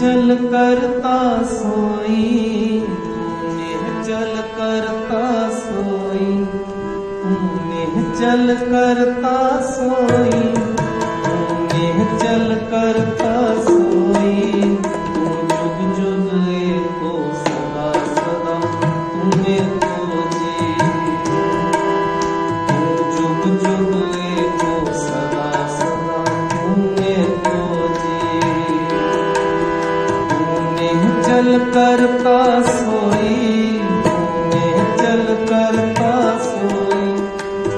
चल करता सोई तूने चल करता सोई तूने चल करता सोई तूने चल करता सोई करता सोई तूने चल करता सोई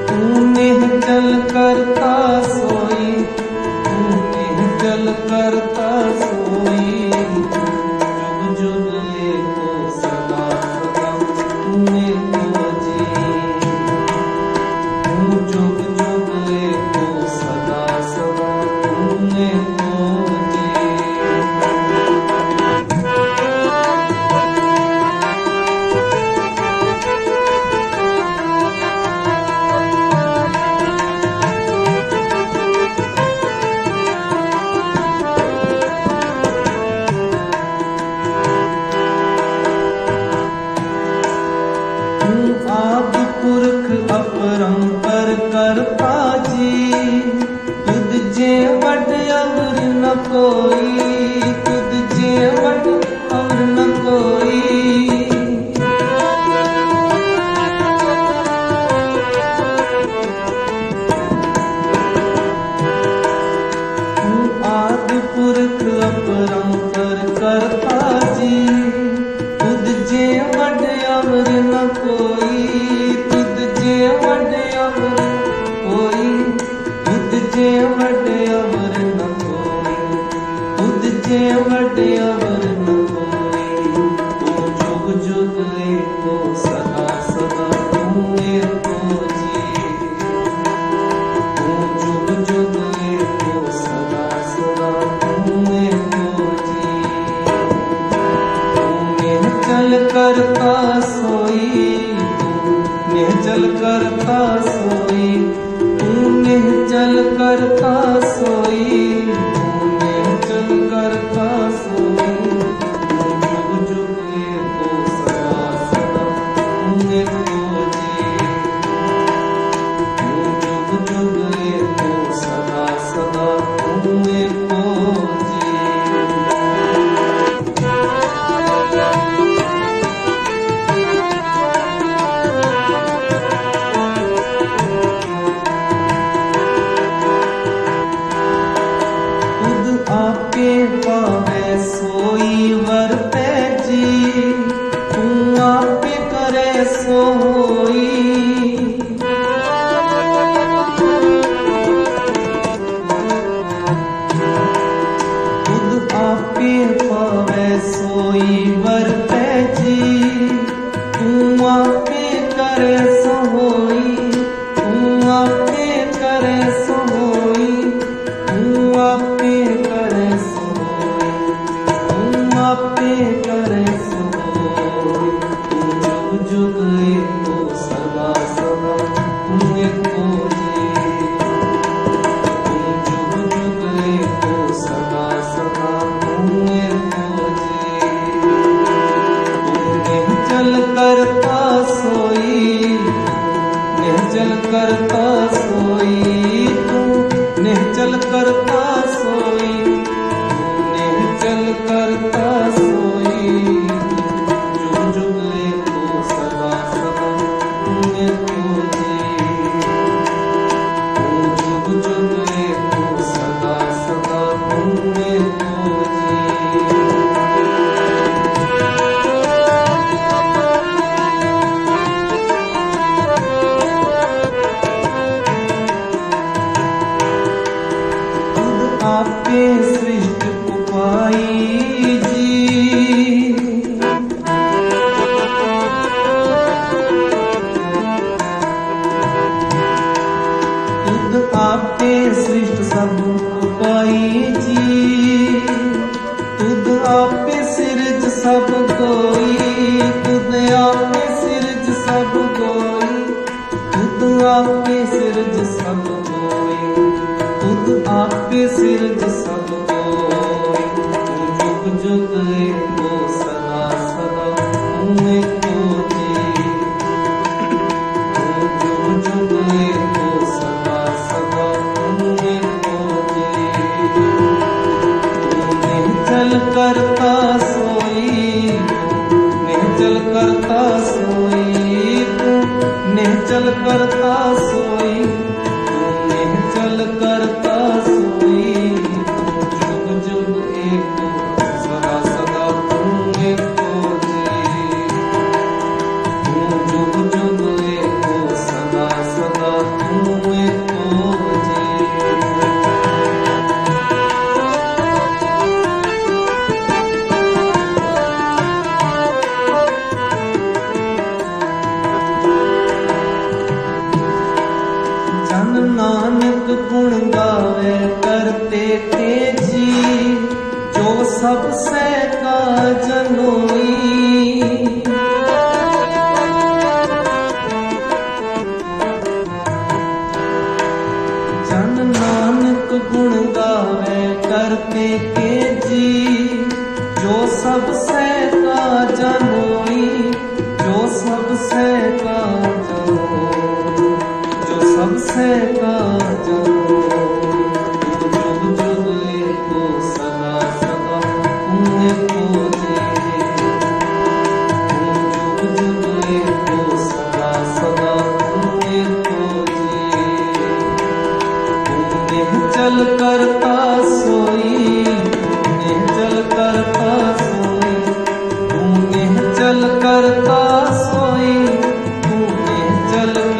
तूने चल करता सोई तूने चल करता सोई ਪਰੰਪਰ ਕਰ ਪਾਜੀ ਤੁਧ ਜੇ ਵਟ ਅਮਰ ਨ ਕੋਈ ਨਿਹਚਲ ਕਰਤਾ ਸੋਈ ਨਿਹਚਲ ਕਰਤਾ ਸੋਈ ਤੂੰ ਨਿਹਚਲ ਕਰਤਾ ਸੋਈ Oh. ਕਰਤਾ ਸੋਈ ਨਿਹਚਲ ਕਰਤਾ ਸੋਈ ਨਿਹਚਲ ਕਰਤਾ सबसे का जनोई ਜਨ ਨਾਨਕ ਗੁਣ ਗਾਵੇ ਕਰਤੇ ਕੇ ਜੀ ਜੋ ਸਭ ਸਹਿ ਕਾ ਜਨੋਈ ਜੋ ਸਭ ਸਹਿ ਕਾ ਜੋ ਜੋ ਸਭ ਸਹਿ ਕਾ ਜੋ जल